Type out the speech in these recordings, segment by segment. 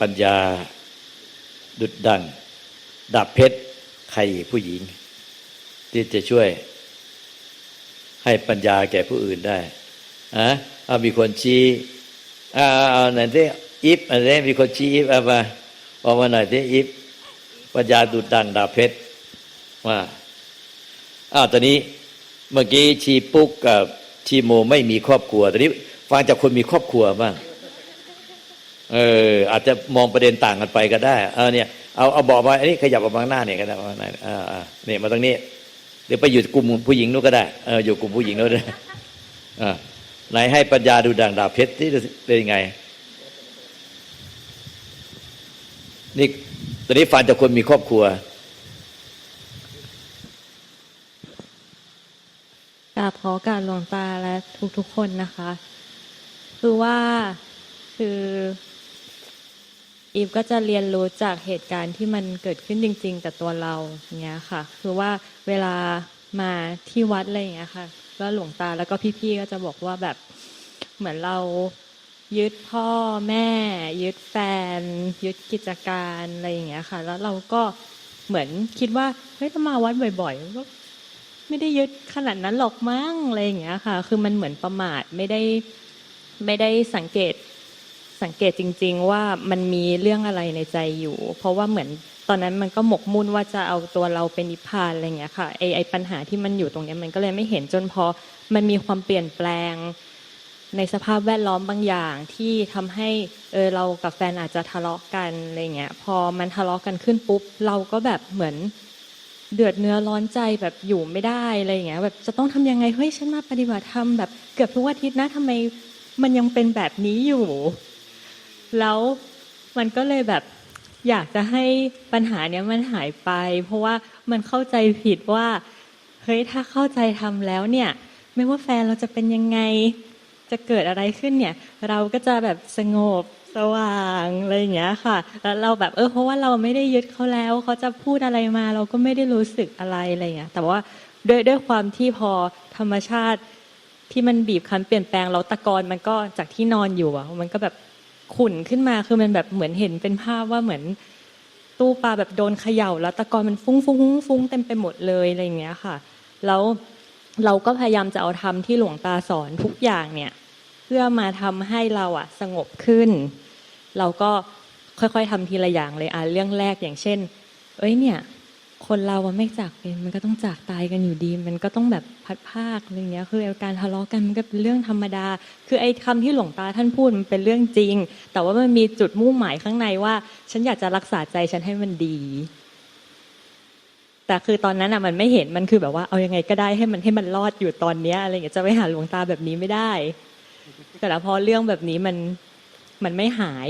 ปัญญาดุดดังดาบเพชรใครผู้หญิง ที่จะช่วย ให้ปัญญาแก่ผู้อื่นได้อะเอามีคนชี้เอาเอาไหนที่อิฟอันนี้มีคนชี้อิฟเอามาออกมาหน่อยที่อิฟปัญญาดุดดังดาบเพชรว่าอ้าวตอนนี้เมื่อกี้ชีปุ๊กกับชีโมไม่มีครอบครัวตอนนี้ฟังจากคนมีครอบครัวบ้าง เอออาจจะมองประเด็นต่างกันไปก็ได้เออเนี่ยเอาเอาบอกมาอันนี้ขยับออกมาข้างหน้าเนี่ยก็ได้มาหน้าอ่าอ่าเนี่ยมาตรงนี้เดี๋ยวไปอยู่กลุ่มผู้หญิงนู้นก็ได้เอออยู่กลุ่มผู้หญิงนู้นได้อ่าไหนให้ปัญญาดูด่างดาบเพชรที่เป็นยังไง นี่ตอนนี้ฟังจากคนมีครอบครัวกราบขอการหลวงตาและทุกๆคนนะคะ คือว่าคือ อีฟก็จะเรียนรู้จากเหตุการณ์ที่มันเกิดขึ้นจริงๆกับตัวเราเงี้ยค่ะ คือว่าเวลามาที่วัดอะไรอย่างเงี้ยค่ะแล้วหลวงตาแล้วก็พี่ๆก็จะบอกว่าแบบเหมือนเรายึดพ่อแม่ ยึดแฟน ยึดกิจการอะไรอย่างเงี้ยค่ะ แล้วเราก็เหมือนคิดว่าเฮ้ยถ้ามาวัดบ่อยๆก็ไม่ได้ยึดขนาดนั้นหรอกมั้งอะไรอย่างเงี้ยค่ะ คือมันเหมือนประมาทไม่ได้ไม่ได้สังเกต สังเกตจริง ๆ ว่ามันมีเรื่องอะไรในใจอยู่ เพราะว่าเหมือนตอนนั้นมันก็หมกมุ่นว่าจะเอาตัวเราเป็นนิพพานอะไรเงี้ยค่ะไอไอปัญหาที่มันอยู่ตรงนี้มันก็เลยไม่เห็นจนพอมันมีความเปลี่ยนแปลง ในสภาพแวดล้อมบางอย่างที่ทำให้เออเรากับแฟนอาจจะทะเลาะกันอะไรเงี้ย พอมันทะเลาะกันขึ้นปุ๊บ เราก็แบบเหมือนเดือดเนื้อร้อนใจแบบอยู่ไม่ได้อะไรเงี้ย แบบจะต้องทำยังไงเฮ้ยฉันมาปฏิบัติธรรมแบบเกือบทุกอาทิตย์นะทำไมมันยังเป็นแบบนี้อยู่ แล้วมันก็เลยแบบอยากจะให้ปัญหาเนี้ยมันหายไป เพราะว่ามันเข้าใจผิดว่าเฮ้ยถ้าเข้าใจทำแล้วเนี่ย ไม่ว่าแฟนเราจะเป็นยังไงจะเกิดอะไรขึ้นเนี่ย เราก็จะแบบสงบสว่างอะไรอย่างเงี้ยค่ะ แล้วเราแบบเออเพราะว่าเราไม่ได้ยึดเขาแล้วเขาจะพูดอะไรมา เราก็ไม่ได้รู้สึกอะไรอะไรอย่างเงี้ยแต่ว่าด้วยด้วยความที่พอธรรมชาติที่มันบีบคั้นเปลี่ยนแปลงเราตะกอนมันก็จากที่นอนอยู่อะมันก็แบบ ขุ่นขึ้นมาคือมันแบบเหมือนเห็นเป็นภาพว่าเหมือนตู้ปลาแบบโดนเขย่า แล้วตะกอนมันฟุ้งฟุ้งฟุ้งเต็มไปหมดเลยอะไรอย่างเงี้ยค่ะ แล้วเราก็พยายามจะเอาทำที่หลวงตาสอนทุกอย่างเนี่ย เพื่อมาทำให้เราอะสงบขึ้น เราก็ค่อยๆทำทีละอย่างเลยอะเรื่องแรกอย่างเช่น เอ้ยเนี่ย คนเราอะไม่จากเป็นมันก็ต้องจากตายกันอยู่ดี มันก็ต้องแบบพัดภาคอะไรเงี้ย คือการทะเลาะกันมันก็เป็นเรื่องธรรมดา คือไอ้คำที่หลวงตาท่านพูดมันเป็นเรื่องจริง แต่ว่ามันมีจุดมุ่งหมายข้างในว่า ฉันอยากจะรักษาใจฉันให้มันดี แต่คือตอนนั้นอะมันไม่เห็นมันคือแบบว่าเอายังไงก็ได้ให้มันให้มันรอดอยู่ตอนเนี้ยอะไรเงี้ยจะไปหาหลวงตาแบบนี้ไม่ได้ แต่ละพอเรื่องแบบนี้มันมันไม่หาย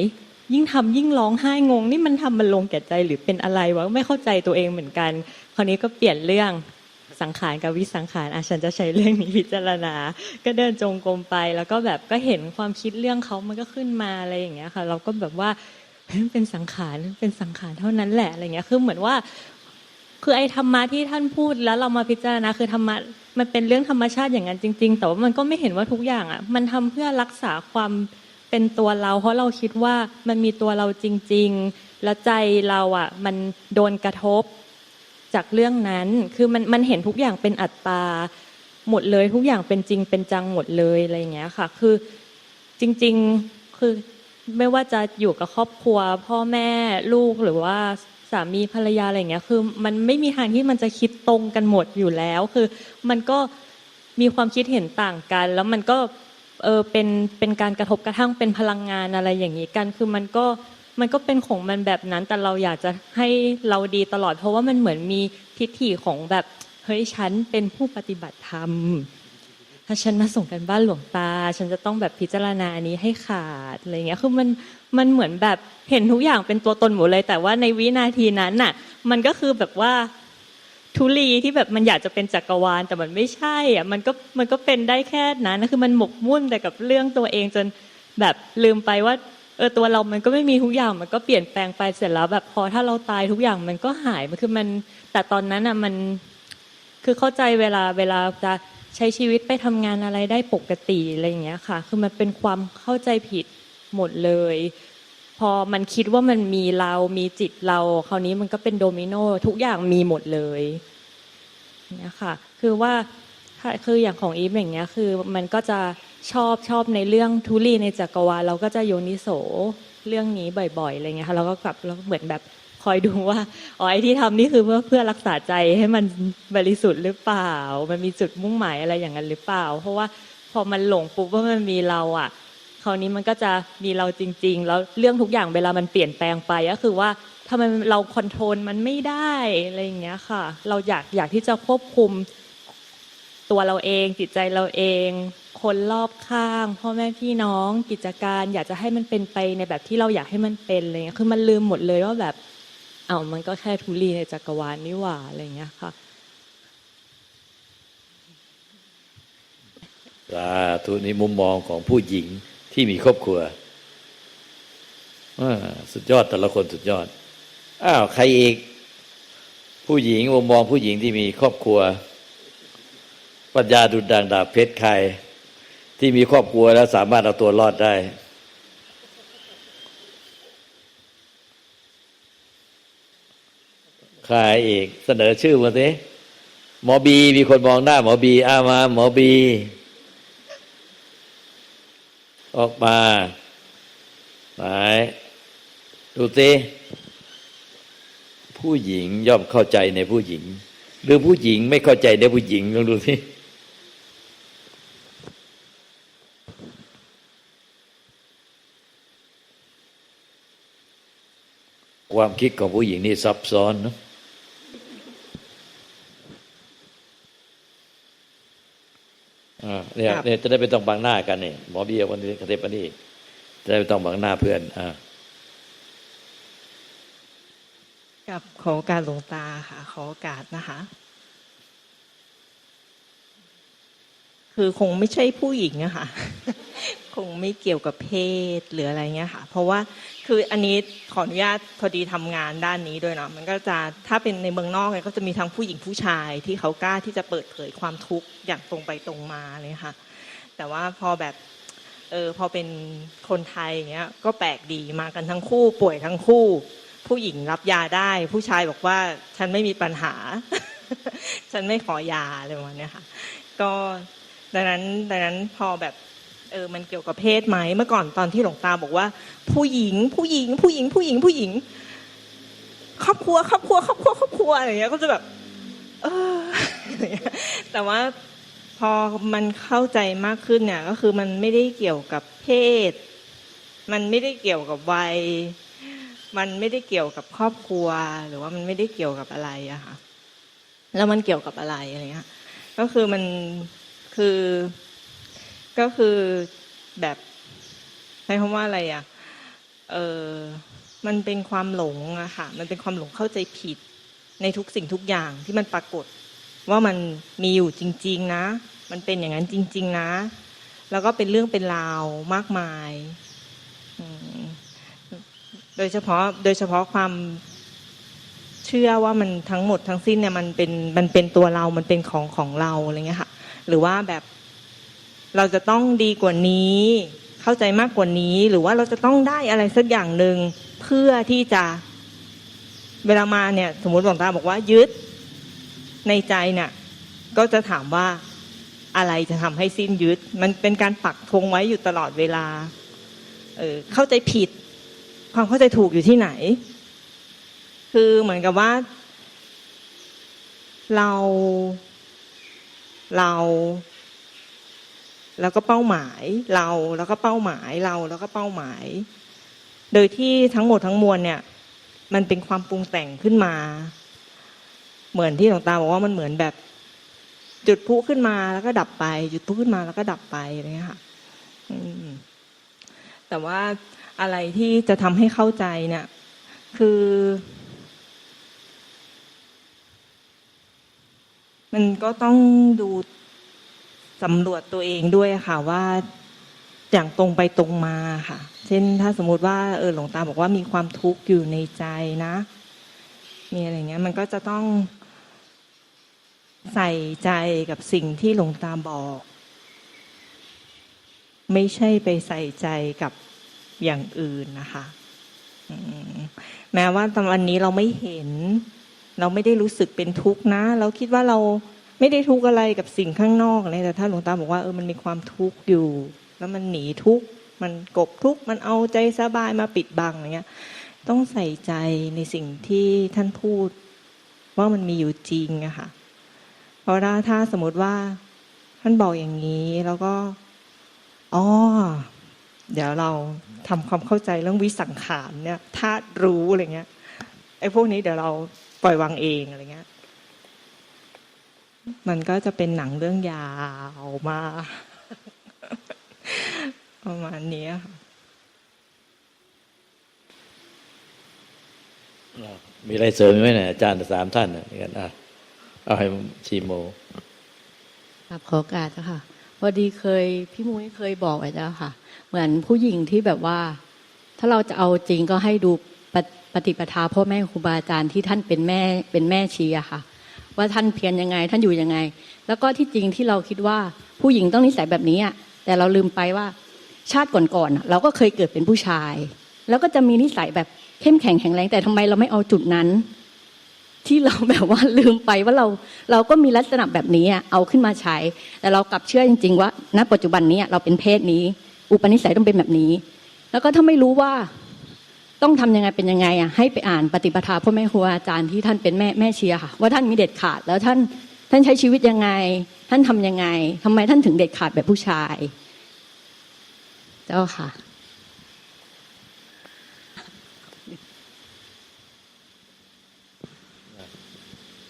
ยิ่งทำยิ่งร้องไห้งง นี่มันทำมันลงแก่ใจหรือเป็นอะไรวะไม่เข้าใจตัวเองเหมือนกัน คราวนี้ก็เปลี่ยนเรื่องสังขารกับวิสังขารอะฉันจะใช้เรื่องนี้พิจารณา ก็เดินจงกรมไป แล้วก็แบบก็เห็นความคิดเรื่องเขามันก็ขึ้นมาอะไรอย่างเงี้ยค่ะ เราก็แบบว่าเป็นสังขารเป็นสังขารเท่านั้นแหละอะไรเงี้ยคือเหมือนว่า คือไอ้ธรรมะที่ท่านพูดแล้วเรามาพิจารณาคือธรรมะมันเป็นเรื่องธรรมชาติอย่างนั้นจริง ๆ แต่ว่ามันก็ไม่เห็นว่าทุกอย่างอะ มันทำเพื่อรักษาความ เป็นตัวเรา เพราะเราคิดว่ามันมีตัวเราจริง ๆ แล้วใจเราอะ มันโดนกระทบจากเรื่องนั้น คือมันมันเห็นทุกอย่างเป็นอัตตาหมดเลยทุกอย่างเป็นจริงเป็นจังหมดเลยอะไรอย่างเงี้ยค่ะ คือจริง ๆคือไม่ว่าจะอยู่กับครอบครัว พ่อแม่ลูกหรือว่าสามีภรรยาอะไรอย่างเงี้ย คือมันไม่มีทางที่มันจะคิดตรงกันหมดอยู่แล้ว คือมันก็มีความคิดเห็นต่างกัน แล้วมันก็ เออเป็นเป็นการกระทบกระทั่งเป็นพลังงานอะไรอย่างนี้กัน คือมันก็มันก็เป็นของมันแบบนั้น แต่เราอยากจะให้เราดีตลอด เพราะว่ามันเหมือนมีทิฏฐิของแบบเฮ้ยฉันเป็นผู้ปฏิบัติธรรมถ้าฉันมาส่งกันบ้านหลวงตา ฉันจะต้องแบบพิจารณาอันนี้ให้ขาดอะไรเงี้ยคือมันมันเหมือนแบบเห็นทุกอย่างเป็นตัวตนหมดเลย แต่ว่าในวินาทีนั้นน่ะ มันก็คือแบบว่า ทุลีที่แบบมันอยากจะเป็นจักรวาล แต่มันไม่ใช่อะมันก็มันก็เป็นได้แค่นั้นคือมันหมกมุ่นแต่กับเรื่องตัวเองจนแบบลืมไปว่าเออตัวเรามันก็ไม่มีทุกอย่างมันก็เปลี่ยนแปลงไปเสร็จแล้วแบบพอถ้าเราตายทุกอย่างมันก็หายมันคือมันแต่ตอนนั้นอะมันคือเข้าใจเวลาเวลาจะใช้ชีวิตไปทำงานอะไรได้ปกติอะไรอย่างเงี้ยค่ะ คือมันเป็นความเข้าใจผิดหมดเลย พอมันคิดว่ามันมีเรา มีจิตเรา คราวนี้มันก็เป็นโดมิโนทุกอย่างมีหมดเลยเนี่ยค่ะ คือว่าคืออย่างของอีฟอย่างเงี้ย คือมันก็จะชอบชอบในเรื่องทุลีในจักรวาลเราก็จะโยนิโสเรื่องนี้บ่อยๆอะไรเงี้ยค่ะเราก็กลับแล้วเหมือนแบบคอยดูว่าอ๋อไอ้ที่ทำนี่คือเพื่อเพื่อรักษาใจให้มันบริสุทธิ์หรือเปล่า มันมีจุดมุ่งหมายอะไรอย่างนั้นหรือเปล่า เพราะว่าพอมันหลงปุ๊บว่ามันมีเราอะ ราวนี้มันก็จะมีเราจริง ๆ แล้วเรื่องทุกอย่างเวลามันเปลี่ยนแปลงไปก็คือว่าทำไมเราคอนโทรลมันไม่ได้อะไรอย่างเงี้ยค่ะ เราอยากอยากที่จะควบคุมตัวเราเองจิตใจเราเอง คนรอบข้างพ่อแม่พี่น้องกิจการ อยากจะให้มันเป็นไปในแบบที่เราอยากให้มันเป็นอะไรเลยคือมันลืมหมดเลยว่าแบบเอ้ามันก็แค่ทุลีในจักรวาลนี่หว่าอะไรอย่างเงี้ยค่ะสาธุในมุมมองของผู้หญิง ที่มีครอบครัวสุดยอดแต่ละคนสุดยอด อ้าวใครอีก ผู้หญิงมุมองผู้หญิงที่มีครอบครัว ปัญญาดุจดังดาบเพชรใคร ที่มีครอบครัวแล้วสามารถเอาตัวรอดได้ ใครอีกเสนอชื่อมาสิหมอบี มีคนมองหน้าหมอบี อ้ามา หมอบี ออกมา ไหน ดูสิผู้หญิงย่อมเข้าใจในผู้หญิง หรือผู้หญิงไม่เข้าใจในผู้หญิงลองดูสิความคิดของผู้หญิงนี่ซับซ้อนเนอะอ่า เนี่ยครับเนี่ยจะได้ไม่ต้องบังหน้ากันเนี่ยหมอเบียวันนี้กระเทปวันนี้จะได้ไม่ต้องบังหน้าเพื่อนอ่ากับขอโอกาสหลวงตาค่ะ ขอโอกาสนะคะ คือคงไม่ใช่ผู้หญิงอะค่ะ คงไม่เกี่ยวกับเพศหรืออะไรเงี้ยค่ะ เพราะว่าคืออันนี้ขออนุญาตพอดีทำงานด้านนี้ด้วยเนาะมันก็จะถ้าเป็นในเมืองนอกเนี่ยก็จะมีทั้งผู้หญิงผู้ชายที่เขากล้าที่จะเปิดเผยความทุกข์อย่างตรงไปตรงมาเลยค่ะ แต่ว่าพอแบบเออพอเป็นคนไทยเงี้ยก็แปลกดีมากันทั้งคู่ป่วยทั้งคู่ ผู้หญิงรับยาได้ ผู้ชายบอกว่าฉันไม่มีปัญหา ฉันไม่ขอยาอะไรประมาณเนี้ยค่ะ ก็ ดังนั้นดังนั้นพอแบบเออมันเกี่ยวกับเพศไหมเมื่อก่อนตอนที่หลวงตาบอกว่า ผู้หญิง ผู้หญิง ผู้หญิง ผู้หญิงผู้หญิง ครอบครัว ครอบครัว ครอบครัวครอบครัวอะไรอย่างเงี้ยก็จะแบบ เออแต่ว่าพอมันเข้าใจมากขึ้นเนี่ย ก็คือมันไม่ได้เกี่ยวกับเพศ มันไม่ได้เกี่ยวกับวัย มันไม่ได้เกี่ยวกับครอบครัว หรือว่ามันไม่ได้เกี่ยวกับอะไรอะค่ะแล้วมันเกี่ยวกับอะไรอะไรเงี้ยก็คือมัน คือ ก็คือแบบใช้คำว่าอะไรอะเออมันเป็นความหลงอะค่ะ มันเป็นความหลงเข้าใจผิดในทุกสิ่งทุกอย่างที่มันปรากฏ ว่ามันมีอยู่จริง ๆ นะ มันเป็นอย่างนั้นจริง ๆ นะ แล้วก็เป็นเรื่องเป็นราวมากมายโดยเฉพาะโดยเฉพาะความเชื่อว่ามันทั้งหมดทั้งสิ้นเนี่ยมันเป็นมันเป็นตัวเรา มันเป็นของของเราอะไรเงี้ยค่ะ หรือว่าแบบเราจะต้องดีกว่านี้ เข้าใจมากกว่านี้ หรือว่าเราจะต้องได้อะไรสักอย่างหนึ่งเพื่อที่จะ เวลามาเนี่ย สมมติหลวงตาบอกว่ายึดในใจเนี่ยก็จะถามว่าอะไรจะทำให้สิ้นยึด มันเป็นการปักธงไว้อยู่ตลอดเวลา เออเข้าใจผิด ความเข้าใจถูกอยู่ที่ไหน คือเหมือนกับว่า เรา เราแล้วก็เป้าหมายเราแล้วก็เป้าหมายเราแล้วก็เป้าหมาย โดยที่ทั้งหมดทั้งมวลเนี่ย มันเป็นความปรุงแต่งขึ้นมา เหมือนที่หลวงตาบอกว่ามันเหมือนแบบ จุดพุขึ้นมาแล้วก็ดับไป จุดพุขึ้นมาแล้วก็ดับไปอะไรเงี้ยค่ะแต่ว่าอะไรที่จะทำให้เข้าใจเนี่ย คือ มันก็ต้องดูสำรวจตัวเองด้วยค่ะว่าอย่างตรงไปตรงมาค่ะ เช่นถ้าสมมติว่าเออหลวงตาบอกว่ามีความทุกข์อยู่ในใจนะ มีอะไรเงี้ย มันก็จะต้องใส่ใจกับสิ่งที่หลวงตาบอก ไม่ใช่ไปใส่ใจกับอย่างอื่นนะคะ แม้ว่าตอนวันนี้เราไม่เห็น เราไม่ได้รู้สึกเป็นทุกข์นะ เราคิดว่าเราไม่ได้ทุกข์อะไรกับสิ่งข้างนอกเลยแต่ถ้าหลวงตาบอกว่าเออมันมีความทุกข์อยู่ แล้วมันหนีทุกข์มันกบทุกข์มันเอาใจสบายมาปิดบังอะไรเงี้ย ต้องใส่ใจในสิ่งที่ท่านพูด ว่ามันมีอยู่จริงอะค่ะเพราะว่าถ้าสมมติว่าท่านบอกอย่างนี้แล้วก็อ๋อเดี๋ยวเราทำความเข้าใจเรื่องวิสังขารเนี่ยธาตุรู้อะไรเงี้ยไอ้พวกนี้เดี๋ยวเรา ปล่อยวางเองอะไรเงี้ย มันก็จะเป็นหนังเรื่องยาวมา ประมาณนี้ค่ะมีอะไรเสริมไหมเนี่ยอาจารย์สามท่านน่ะนี่กันอะเอาให้ชีโมครับขอโอกาสเจ้าค่ะพอดีเคยพี่มุ้ยเคยบอกไว้แล้วค่ะ เหมือนผู้หญิงที่แบบว่า ถ้าเราจะเอาจริงก็ให้ดู ปฏิปทาพ่อแม่ครูบาอาจารย์ที่ท่านเป็นแม่เป็นแม่ชีอะค่ะ ว่าท่านเพียรยังไงท่านอยู่ยังไง แล้วก็ที่จริงที่เราคิดว่าผู้หญิงต้องนิสัยแบบนี้อะแต่เราลืมไปว่าชาติก่อนๆเราก็เคยเกิดเป็นผู้ชาย แล้วก็จะมีนิสัยแบบเข้มแข็งแข็งแรง แต่ทำไมเราไม่เอาจุดนั้น ที่เราแบบว่าลืมไปว่าเราเราก็มีลักษณะแบบนี้เอาขึ้นมาใช้ แต่เรากลับเชื่อจริง ๆ ว่าณปัจจุบันนี้เราเป็นเพศนี้ อุปนิสัยต้องเป็นแบบนี้ แล้วก็ถ้าไม่รู้ว่า ต้องทำยังไงเป็นยังไงอะให้ไปอ่านปฏิปทาพ่อแม่ครูอาจารย์ที่ท่านเป็นแม่แม่เชียค่ะ ว่าท่านมีเด็ดขาดแล้วท่านท่านใช้ชีวิตยังไง ท่านทำยังไงทำไมท่านถึงเด็ดขาดแบบผู้ชาย เจ้าค่ะ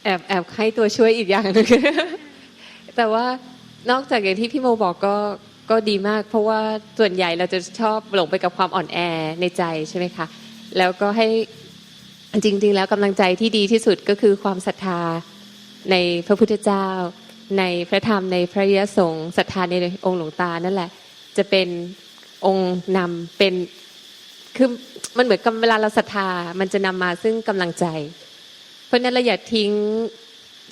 แอบแอบให้ตัวช่วยอีกอย่างหนึงแต่ว่านอกจากอย่างที่พี่โมบอกก็ ก็ดีมาก เพราะว่าส่วนใหญ่เราจะชอบหลงไปกับความอ่อนแอในใจใช่ไหมคะแล้วก็ให้จริง ๆ แล้วกำลังใจที่ดีที่สุดก็คือความศรัทธาในพระพุทธเจ้า ในพระธรรมในพระยสงฆ์ศรัทธาในองค์หลวงตานั่นแหละ จะเป็นองค์นำเป็นคือมันเหมือนกับเวลาเราศรัทธามันจะนำมาซึ่งกำลังใจ เพราะนั้นเราอย่าทิ้ง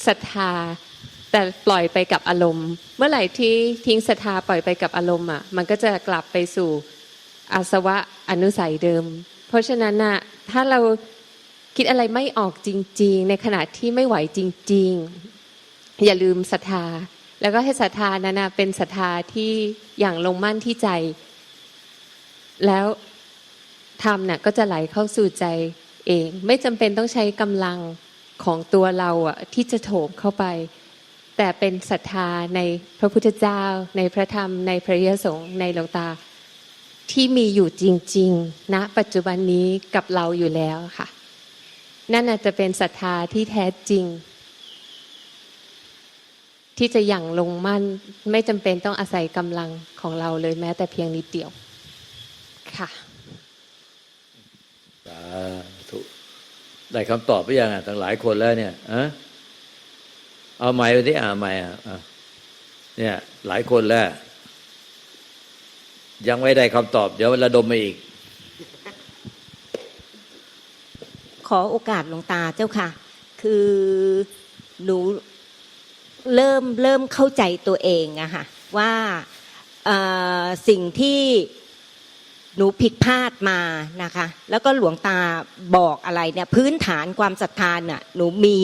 ศรัทธา แต่ปล่อยไปกับอารมณ์ เมื่อไหร่ที่ทิ้งศรัทธาปล่อยไปกับอารมณ์อะ มันก็จะกลับไปสู่อาสวะอนุสัยเดิม เพราะฉะนั้นน่ะถ้าเราคิดอะไรไม่ออกจริง ๆ ในขณะที่ไม่ไหวจริง ๆ อย่าลืมศรัทธา แล้วก็ให้ศรัทธานั้นนะเป็นศรัทธาที่อย่างลงมั่นที่ใจ แล้วธรรมน่ะก็จะไหลเข้าสู่ใจเอง ไม่จำเป็นต้องใช้กำลังของตัวเราอะที่จะโถมเข้าไป แต่เป็นศรัทธาในพระพุทธเจ้า ในพระธรรม ในพระยสงฆ์ในหลวงตา ที่มีอยู่จริงๆณปัจจุบันนี้กับเราอยู่แล้วค่ะ นั่นอาจจะเป็นศรัทธาที่แท้จริง ที่จะอย่งลงมั่นไม่จำเป็นต้องอาศัยกำลังของเราเลยแม้แต่เพียงนิดเดียวค่ะสาธุได้คำตอบไปยังอะตั้งหลายคนแล้วเนี่ยอะ เอาไม้ไปที่อ่าไม้อะอะเนี่ย หลายคนแล้ว ยังไม่ได้คำตอบ เดี๋ยวระดมมาอีก ขอโอกาสหลวงตาเจ้าค่ะ คือหนูเริ่มเริ่มเข้าใจตัวเองอะค่ะว่าสิ่งที่ หนูผิดพลาดมานะคะ แล้วก็หลวงตาบอกอะไรเนี่ยพื้นฐานความศรัทธาน่ะหนูมี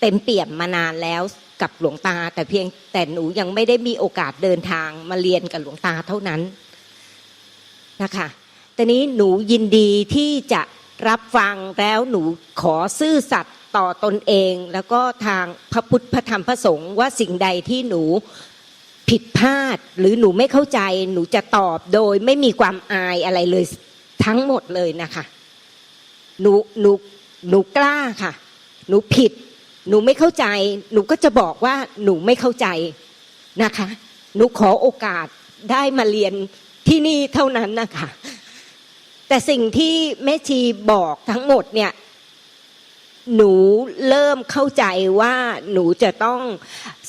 เต็มเปี่ยมมานานแล้วกับหลวงตา แต่เพียงแต่หนูยังไม่ได้มีโอกาสเดินทางมาเรียนกับหลวงตาเท่านั้นนะคะแต่นี้หนูยินดีที่จะรับฟังแล้วหนูขอซื่อสัตย์ต่อตนเอง แล้วก็ทางพระพุทธพระธรรมพระสงฆ์ว่าสิ่งใดที่หนู ผิดพลาดหรือหนูไม่เข้าใจหนูจะตอบโดยไม่มีความอายอะไรเลยทั้งหมดเลยนะคะหนูหนูหนูกล้าค่ะ หนูผิด หนูไม่เข้าใจ หนูก็จะบอกว่าหนูไม่เข้าใจนะคะ หนูขอโอกาสได้มาเรียนที่นี่เท่านั้นนะคะแต่สิ่งที่แม่ชีบอกทั้งหมดเนี่ยหนูเริ่มเข้าใจว่าหนูจะต้อง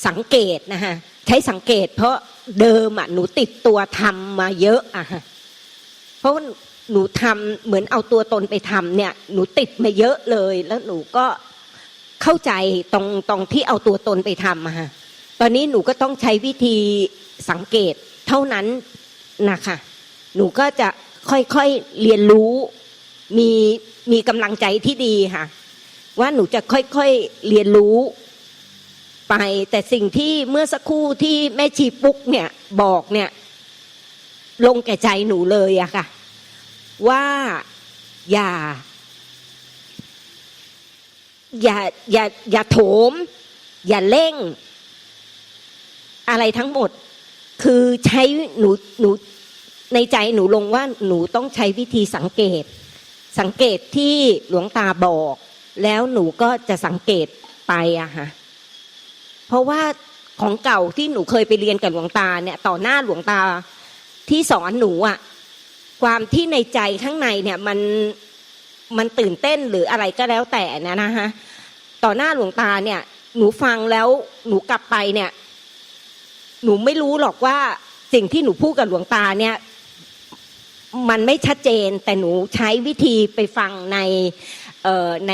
สังเกตนะคะ ใช้สังเกต เพราะเดิมอะหนูติดตัวทำมาเยอะอะค่ะเพราะว่าหนูทำเหมือนเอาตัวตนไปทำเนี่ย หนูติดมาเยอะเลย แล้วหนูก็เข้าใจตรงตรงที่เอาตัวตนไปทำอะค่ะตอนนี้หนูก็ต้องใช้วิธีสังเกตเท่านั้นนะคะหนูก็จะค่อยๆเรียนรู้มีมีกำลังใจที่ดีค่ะ ว่าหนูจะค่อยๆเรียนรู้ ไป แต่สิ่งที่เมื่อสักครู่ที่แม่ชีปุ๊กเนี่ยบอกเนี่ยลงแก่ใจหนูเลยอะค่ะ ว่าอย่า อย่าอย่าอย่าโถม อย่าเร่ง อะไรทั้งหมด คือใช้หนูหนูในใจหนูลงว่าหนูต้องใช้วิธีสังเกต สังเกตที่หลวงตาบอก แล้วหนูก็จะสังเกตไปอะค่ะ เพราะว่าของเก่าที่หนูเคยไปเรียนกับหลวงตาเนี่ยต่อหน้าหลวงตาที่สอนหนูอะความที่ในใจข้างในเนี่ยมันมันตื่นเต้นหรืออะไรก็แล้วแต่นะนะฮะต่อหน้าหลวงตาเนี่ย หนูฟังแล้วหนูกลับไปเนี่ย หนูไม่รู้หรอกว่าสิ่งที่หนูพูดกับหลวงตาเนี่ย มันไม่ชัดเจนแต่หนูใช้วิธีไปฟังในเอ่อใน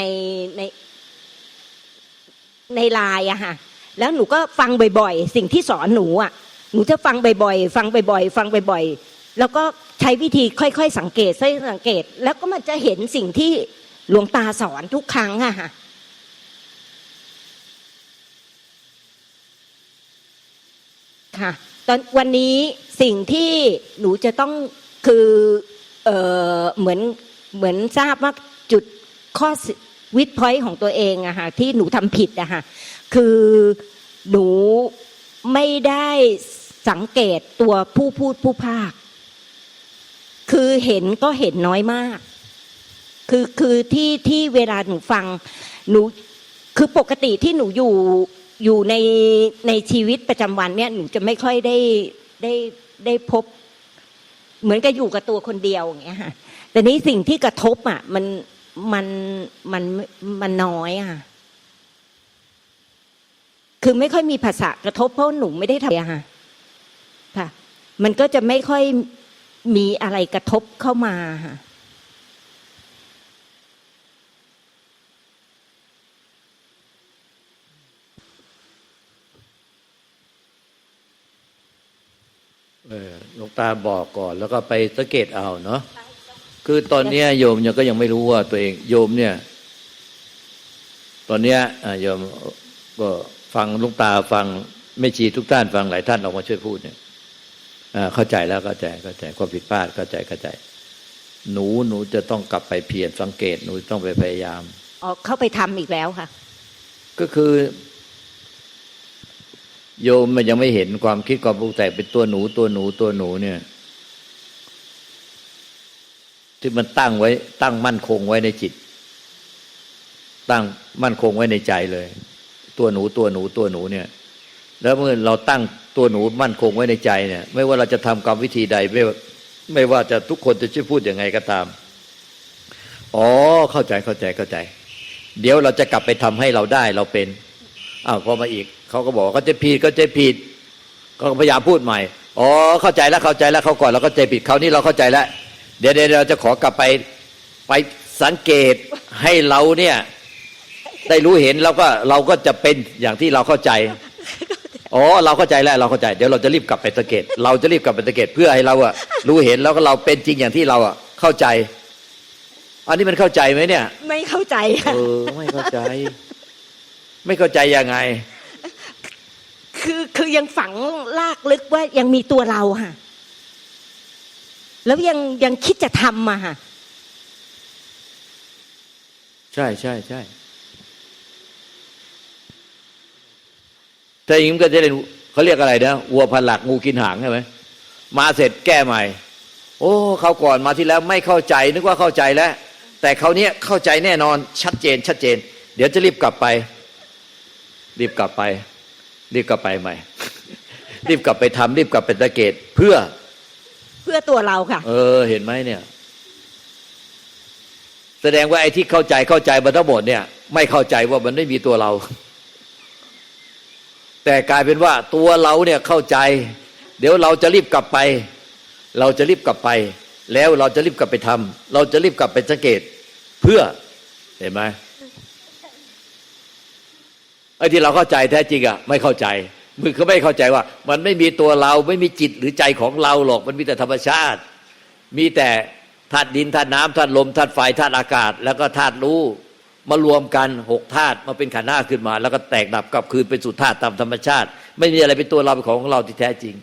ในในไลน์อะค่ะ แล้วหนูก็ฟังบ่อยๆ สิ่งที่สอนหนูอะหนูจะฟังบ่อยๆ ฟังบ่อยๆ ฟังบ่อยๆ แล้วก็ใช้วิธีค่อยๆ สังเกตค่อยสังเกต แล้วก็มันจะเห็นสิ่งที่หลวงตาสอนทุกครั้งอะค่ะค่ะตอนวันนี้สิ่งที่หนูจะต้องคือเออเหมือนเหมือนทราบว่าจุดข้อวิดพอยต์ของตัวเองอะค่ะที่หนูทำผิดอะค่ะ คือหนูไม่ได้สังเกตตัวผู้พูดผู้ภาค คือเห็นก็เห็นน้อยมาก คือคือที่ที่เวลาหนูฟังหนูคือปกติที่หนูอยู่อยู่ในในชีวิตประจำวันเนี่ยหนูจะไม่ค่อยได้ได้ได้พบ เหมือนกับอยู่กับตัวคนเดียวอย่างเงี้ยค่ะแต่นี้สิ่งที่กระทบอะมันมันมันมันน้อยอะ คือไม่ค่อยมีภาษากระทบเพราะหนูไม่ได้ทำอะค่ะค่ะมันก็จะไม่ค่อยมีอะไรกระทบเข้ามาค่ะเออหลวงตาบอกก่อนแล้วก็ไปสังเกตเอาเนาะคือตอนเนี้ยโยมยังก็ยังไม่รู้ว่าตัวเองโยมเนี่ย ตอนเนี้ยอ่าโยมก็ ฟังหลุงตาฟังไม่ชีทุกท่านฟังหลายท่านออกมาช่วยพูดเนี่ยอ่าเข้าใจแล้วเข้าใจเข้าใจความผิดพลาดเข้าใจเข้าใจ หนูหนูจะต้องกลับไปเพียรสังเกตหนูต้องไปพยายามออกเข้าไปทำอีกแล้วค่ะ ก็คือ โยมมันยังไม่เห็นความคิดความปรุงแต่งเป็นตัวหนูตัวหนูตัวหนูเนี่ย ที่มันตั้งไว้ ตั้งมั่นคงไว้ในจิต ตั้งมั่นคงไว้ในใจเลย ตัวหนูตัวหนูตัวหนูเนี่ย แล้วเมื่อเราตั้งตัวหนูมั่นคงไว้ในใจเนี่ย ไม่ว่าเราจะทำกรรมวิธีใดไม่ไม่ว่าจะทุกคนจะช่วยพูดยังไงก็ตาม อ๋อเข้าใจเข้าใจเข้าใจ เดี๋ยวเราจะกลับไปทำให้เราได้เราเป็นอ้าวพอมาอีกเขาก็บอกเขาจะผิดก็จะผิดก็พยายามพูดใหม่อ๋อเข้าใจแล้วเข้าใจแล้วเขาก่อนเราก็ใจผิดเขาวนี้เราเข้าใจแล้วเดี๋ยวเดี๋ยวเราจะขอกลับไปไปสังเกตให้เราเนี่ย ได้รู้เห็นแล้วก็เราก็จะเป็นอย่างที่เราเข้าใจอ๋อเราเข้าใจแล้วเราเข้าใจเดี๋ยวเราจะรีบกลับไปสังเกต เราจะรีบกลับไปสังเกตเพื่อให้เราอะรู้เห็นแล้วก็เราเป็นจริงอย่างที่เราอะเข้าใจ อันนี้มันเข้าใจไหมเนี่ย ไม่เข้าใจค่ะเออไม่เข้าใจ ไม่เข้าใจยังไง คือคือยังฝังลากลึกว่ายังมีตัวเราค่ะ แล้วยังยังคิดจะทำมาค่ะ ใช่ใช่ใช่ ถ้าอย่างนี้มันก็จะเรียนเขาเรียกอะไรนะวัวพันหลักงูกินหางใช่ไหมมาเสร็จแก้ใหม่ โอ้เขาวก่อนมาที่แล้วไม่เข้าใจนึกว่าเข้าใจแล้ว แต่เขาวเนี้ยเข้าใจแน่นอนชัดเจนชัดเจน เดี๋ยวจะรีบกลับไป รีบกลับไป รีบกลับไปใหม่ รีบกลับไปทำรีบกลับไปตะเกตเพื่อเพื่อตัวเราค่ะ เออ เห็นไหมเนี่ย แสดงว่าไอ้ที่เข้าใจเข้าใจมาทั้งหมดเนี่ย ไม่เข้าใจว่ามันไม่มีตัวเรา แต่กลายเป็นว่าตัวเราเนี่ยเข้าใจ เดี๋ยวเราจะรีบกลับไป เราจะรีบกลับไป แล้วเราจะรีบกลับไปทำเราจะรีบกลับไปสังเกต เพื่อเห็นไหมไอ้ที่เราเข้าใจแท้จริงอะไม่เข้าใจมึงเขาไม่เข้าใจว่า มันไม่มีตัวเราไม่มีจิตหรือใจของเราหรอก มันมีแต่ธรรมชาติ มีแต่ธาตุดินธาตุน้ำธาตุลมธาตุไฟธาตุอากาศ แล้วก็ธาตุรู้ มารวมกันหกธาตุมาเป็นขันธ์ห้าขึ้นมา แล้วก็แตกดับกลับคืนเป็นสู่ธาตุตามธรรมชาติ ไม่มีอะไรเป็นตัวเราเป็นของเราที่แท้จริง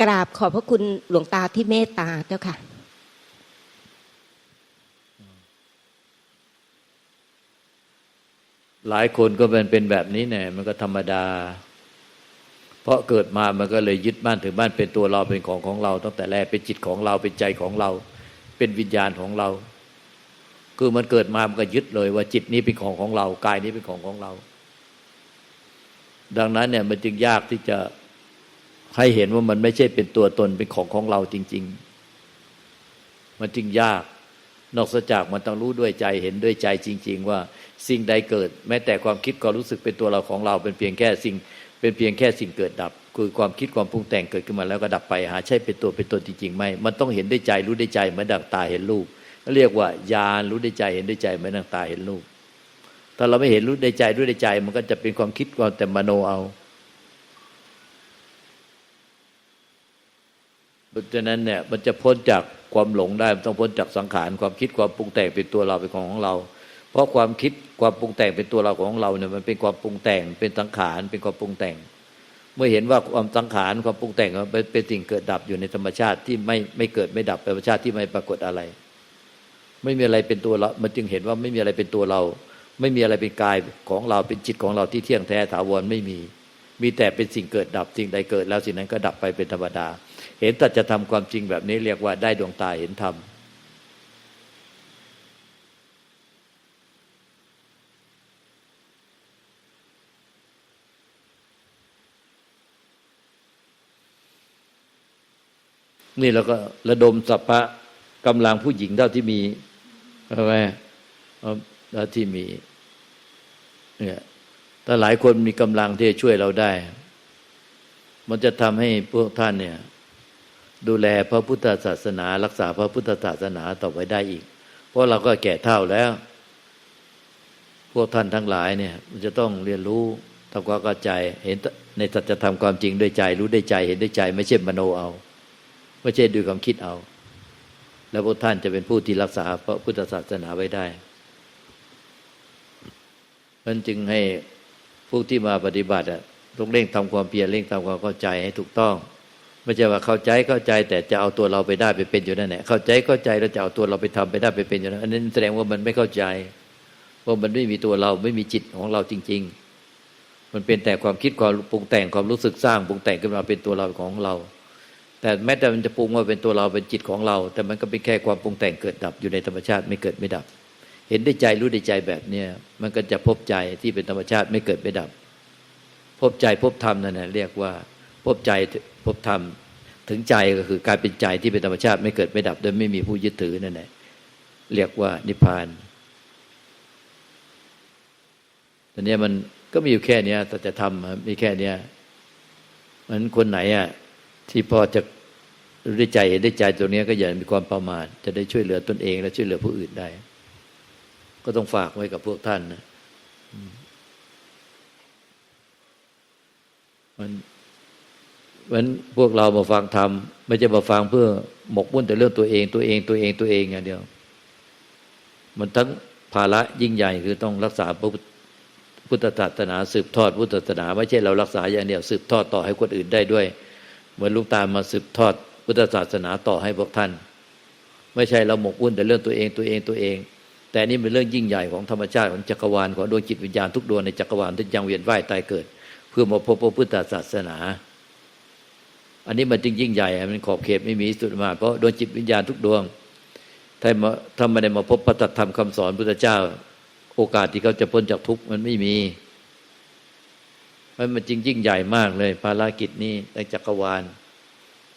กราบขอบพระคุณหลวงตาที่เมตตาเจ้าค่ะหลายคนก็เป็นเป็นแบบนี้เนี่ยมันก็ธรรมดา เพราะเกิดมามันก็เลยยึดบ้านถือบ้านเป็นตัวเราเป็นของของเราตั้งแต่แรกเป็นจิตของเราเป็นใจของเรา เป็นวิญญาณของเรา คือมันเกิดมามันก็ยึดเลยว่าจิตนี้เป็นของของเรากายนี้เป็นของของเรา ดังนั้นเนี่ยมันจึงยากที่จะให้เห็นว่ามันไม่ใช่เป็นตัวตนเป็นของของเราจริง ๆ มันจึงยาก นอกจากมันต้องรู้ด้วยใจเห็นด้วยใจจริง ๆ ว่าสิ่งใดเกิด แม้แต่ความคิดความรู้สึกเป็นตัวเราของเราเป็นเพียงแค่สิ่ง เป็นเพียงแค่สิ่งเกิดดับ คือความคิดความปรุงแต่งเกิดขึ้นมาแล้วก็ดับไป หาใช่เป็นตัวเป็นตนจริงๆไหมมันต้องเห็นด้วยใจรู้ด้วยใจเหมือนดังตาเห็นรูปเรียกว่าญาณรู้ด้วยใจเห็นด้วยใจเหมือนดังตาเห็นรูปถ้าเราไม่เห็นรู้ด้วยใจรู้ด้วยใจ มันก็จะเป็นความคิดความแต่มโนเอาเพราะฉะนั้นเนี่ยมันจะพ้นจากความหลงได้มันต้องพ้นจากสังขารความคิดความปรุงแต่งเป็นตัวเราเป็นของของเรา เพราะความคิดความปรุงแต่งเป็นตัวเราของเราเนี่ยมันเป็นความปรุงแต่ง เป็นสังขารเป็นความปรุงแต่ง เมื่อเห็นว่าความสังขารความปรุงแต่งเป็นเป็นสิ่งเกิดดับอยู่ในธรรมชาติที่ไม่ไม่เกิดไม่ดับเป็นธรรมชาติที่ไม่ปรากฏอะไร ไม่มีอะไรเป็นตัวเรา มันจึงเห็นว่าไม่มีอะไรเป็นตัวเรา ไม่มีอะไรเป็นกายของเราเป็นจิตของเราที่เที่ยงแท้ถาวรไม่มี มีแต่เป็นสิ่งเกิดดับสิ่งใดเกิด แล้วสิ่งนั้นก็ดับไปเป็นธรรมดา เห็นแต่จะทำความจริงแบบนี้เรียกว่าได้ดวงตาเห็นธรรม นี่เราก็ระดมสัพพะกำลังผู้หญิงเท่าที่มีใช่ไหมเท่าที่มี เนี่ยถ้าหลายคนมีกำลังที่จะช่วยเราได้ มันจะทำให้พวกท่านเนี่ย ดูแลพระพุทธศาสนา รักษาพระพุทธศาสนาต่อไปได้อีก เพราะเราก็แก่เท่าแล้ว พวกท่านทั้งหลายเนี่ย มันจะต้องเรียนรู้ทำความเข้าใจ เห็นในสัจธรรมความจริงด้วยใจ รู้ด้วยใจ เห็นด้วยใจ ไม่ใช่มโนเอา ไม่ใช่ด้วยความคิดเอา แล้วพวกท่านจะเป็นผู้ที่รักษาพระพุทธศาสนาไว้ได้มันจึงให้ผู้ที่มาปฏิบัติอะต้องเร่งทำความเพียรเร่งทำความเข้าใจให้ถูกต้อง ไม่ใช่ว่าเข้าใจเข้าใจ แต่จะเอาตัวเราไปได้ไปเป็นอยู่นั่นแหละเข้าใจเข้าใจแล้วจะเอาตัวเราไปทำไปได้ไปเป็นอยู่นั้นอันนั้นแสดงว่ามันไม่เข้าใจว่ามันไม่มีตัวเราไม่มีจิตของเราจริง ๆ มันเป็นแต่ความคิดความปรุงแต่งความรู้สึกสร้างปรุงแต่งขึ้นมาเป็นตัวเราของเรา แต่แม้แต่มันจะปรุงมาเป็นตัวเราเป็นจิตของเรา แต่มันก็เป็นแค่ความปรุงแต่งเกิดดับอยู่ในธรรมชาติไม่เกิดไม่ดับ เห็นได้ใจรู้ได้ใจแบบเนี้ยมันก็จะพบใจที่เป็นธรรมชาติไม่เกิดไม่ดับ พบใจพบธรรมนั่นแหละเรียกว่า พบใจพบธรรมถึงใจก็คือการเป็นใจที่เป็นธรรมชาติไม่เกิดไม่ดับโดยไม่มีผู้ยึดถือนั่นแหละเรียกว่านิพพานตอนนี้มันก็มีอยู่แค่เนี้ยแต่จะทำมีแค่เนี้ยมันคนไหนอะ ที่พอจะรู้ได้ใจเห็นได้ใจตรงนี้ก็อย่ามีความประมาทจะได้ช่วยเหลือตนเอง และช่วยเหลือผู้อื่นได้ ก็ต้องฝากไว้กับพวกท่านนะมันมันพวกเรามาฟังธรรมไม่ใช่มาฟังเพื่อหมกมุ่นแต่เรื่องตัวเองตัวเองตัวเองตัวเองอย่างเดียว มันทั้งภาระยิ่งใหญ่คือต้องรักษาพระพุทธศาสนา สืบทอดพุทธศาสนา ไม่ใช่เรารักษาอย่างเดียว สืบทอดต่อให้คนอื่นได้ด้วย เหมือนลูกตามาสืบทอดพุทธศาสนาต่อให้พวกท่าน ไม่ใช่เราหมกมุ่นแต่เรื่องตัวเองตัวเองตัวเอง แต่นี่เป็นเรื่องยิ่งใหญ่ของธรรมชาติของจักรวาลของดวงจิตวิญญาณทุกดวงในจักรวาลที่ยังเวียนว่ายตายเกิด เพื่อมาพบพระพุทธศาสนา อันนี้มันจริงยิ่งใหญ่มันขอบเขตไม่มีสุดมาเพราะดวงจิตวิญญาณทุกดวงถ้ามาถ้าไม่ได้มาพบพระธรรมคำสอนพุทธเจ้า โอกาสที่เขาจะพ้นจากทุกข์มันไม่มี มันมันจริงยิ่งใหญ่มากเลย ภารกิจนี้ในจักรวาล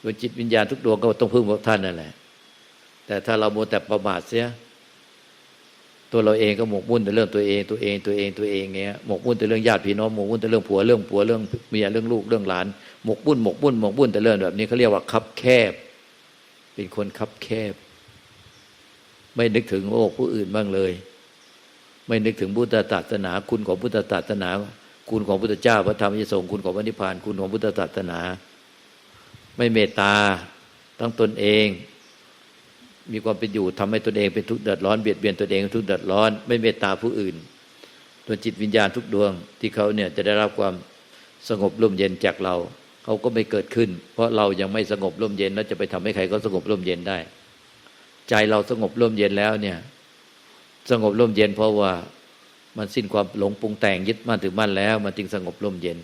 ดวงจิตวิญญาณทุกดวงก็ต้องพึ่งพวกท่านนั่นแหละ แต่ถ้าเราโมแต่ประมาทเสีย ตัวเราเองก็หมกมุ่นแต่เรื่องตัวเองตัวเองตัวเองตัวเองเงี้ยหมกมุ่นแต่เรื่องญาติพี่น้องหมกมุ่นแต่เรื่องผัวเรื่องผัวเรื่องเมียเรื่องลูกเรื่องหลานหมกมุ่นหมกมุ่นหมกมุ่นแต่เรื่องแบบนี้เขาเรียกว่าคับแคบ เป็นคนคับแคบ ไม่นึกถึงโลกผู้อื่นบ้างเลย ไม่นึกถึงพุทธศาสนาคุณของพุทธศาสนา คุณของพุทธเจ้าพระธรรมยสงคุณของพระนิพพานคุณของพุทธศาสนา ไม่เมตตาทั้งตนเอง มีความเป็นอยู่ทำให้ตนเองเป็นทุกข์เดือดร้อนเบียดเบียนตนเองทุกข์เดือดร้อน ไม่เมตตาผู้อื่นตัวจิตวิญญาณทุกดวง ที่เขาเนี่ยจะได้รับความสงบร่มเย็นจากเราเขาก็ไม่เกิดขึ้น เพราะเรายังไม่สงบร่มเย็นแล้วจะไปทำให้ใครเขาสงบร่มเย็นได้ ใจเราสงบร่มเย็นแล้วเนี่ย สงบร่มเย็นเพราะว่า มันสิ้นความหลงปรุงแต่งยึดมั่นถือมั่นแล้ว มันจึงสงบร่มเย็น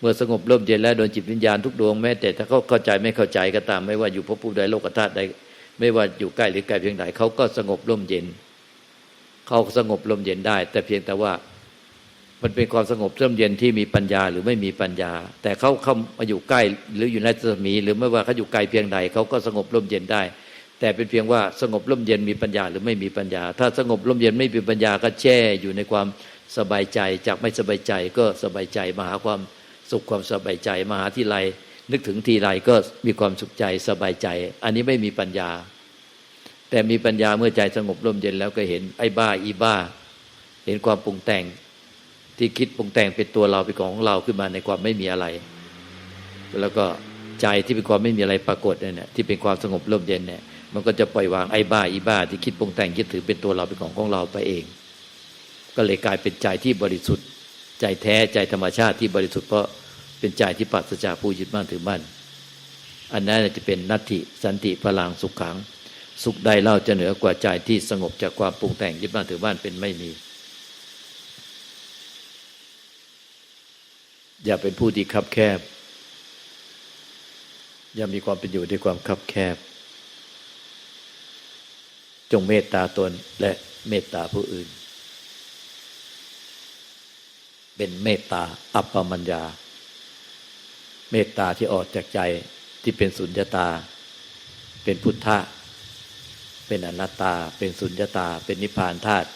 เมื่อสงบร่มเย็นแล้วโดยจิตวิญญาณทุกดวงแม้แต่ถ้าเขาเข้าใจไม่เข้าใจก็ตาม ไม่ว่าอยู่ภพภูมิใดโลกธาตุใดไม่ว่าอยู่ใกล้หรือไกลเพียงใดเขาก็สงบร่มเย็น เขาสงบร่มเย็นได้ แต่เพียงแต่ว่ามันเป็นความสงบร่มเย็นที่มีปัญญาหรือไม่มีปัญญา แต่เขาเข้ามาอยู่ใกล้หรืออยู่ในรัศมี หรือไม่ว่าเขาอยู่ไกลเพียงใดเขาก็สงบร่มเย็นได้ แต่เป็นเพียงว่าสงบร่มเย็นมีปัญญาหรือไม่มีปัญญา ถ้าสงบร่มเย็นไม่มีปัญญาก็แช่อยู่ในความสบายใจ จากไม่สบายใจก็สบายใจมาหาความสุขความสบายใจมาหาที่ไรนึกถึงทีไรก็มีความสุขใจสบายใจ อันนี้ไม่มีปัญญา แต่มีปัญญาเมื่อใจสงบร่มเย็นแล้วก็เห็นไอ้บ้าอีบ้า เห็นความปรุงแต่งที่คิดปรุงแต่งเป็นตัวเราเป็นของของเราขึ้นมาในความไม่มีอะไร แล้วก็ใจที่เป็นความไม่มีอะไรปรากฏเนี่ยที่เป็นความสงบร่มเย็นเนี่ย มันก็จะปล่อยวางไอ้บ้าอีบ้า ที่คิดปรุงแต่งยึดถือเป็นตัวเราเป็นของของเราไปเอง ก็เลยกลายเป็นใจที่บริสุทธิ์ ใจแท้ใจธรรมชาติที่บริสุทธิ์เพราะเป็นใจที่ปราศจากผู้ยึดมั่นถือมั่น อันนั้นจะเป็นนัตถิสันติพลังสุขขัง สุขใดเล่าจะเหนือกว่าใจที่สงบจากความปรุงแต่งยึดมั่นถือมั่นเป็นไม่มี อย่าเป็นผู้ที่คับแคบ อย่ามีความเป็นอยู่ด้วยความคับแคบ จงเมตตาตนและเมตตาผู้อื่น เป็นเมตตาอัปปมัญญา เมตตาที่ออกจากใจที่เป็นสุญญตา เป็นพุทธะ เป็นอนัตตา เป็นสุญญตา เป็นนิพพานธาตุ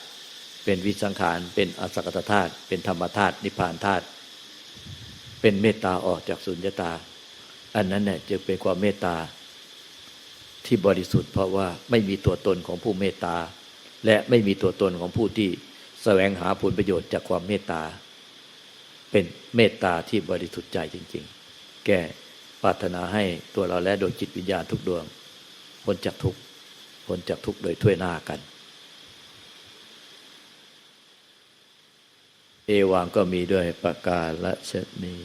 เป็นวิสังขาร เป็นอสักตธาตุ เป็นธรรมธาตุ นิพพานธาตุ เป็นเมตตาออกจากสุญญตา อันนั้นเนี่ยจะเป็นความเมตตา ที่บริสุทธิ์เพราะว่าไม่มีตัวตนของผู้เมตตา และไม่มีตัวตนของผู้ที่แสวงหาผลประโยชน์จากความเมตตา เป็นเมตตาที่บริสุทธิ์ใจจริง ๆ แก่ปรารถนาให้ตัวเราและโดยจิตวิญญาณทุกดวงพ้นจากทุกพ้นจากทุกโดยถ้วยหน้ากัน เอวังก็มีด้วยประกาศและเชนี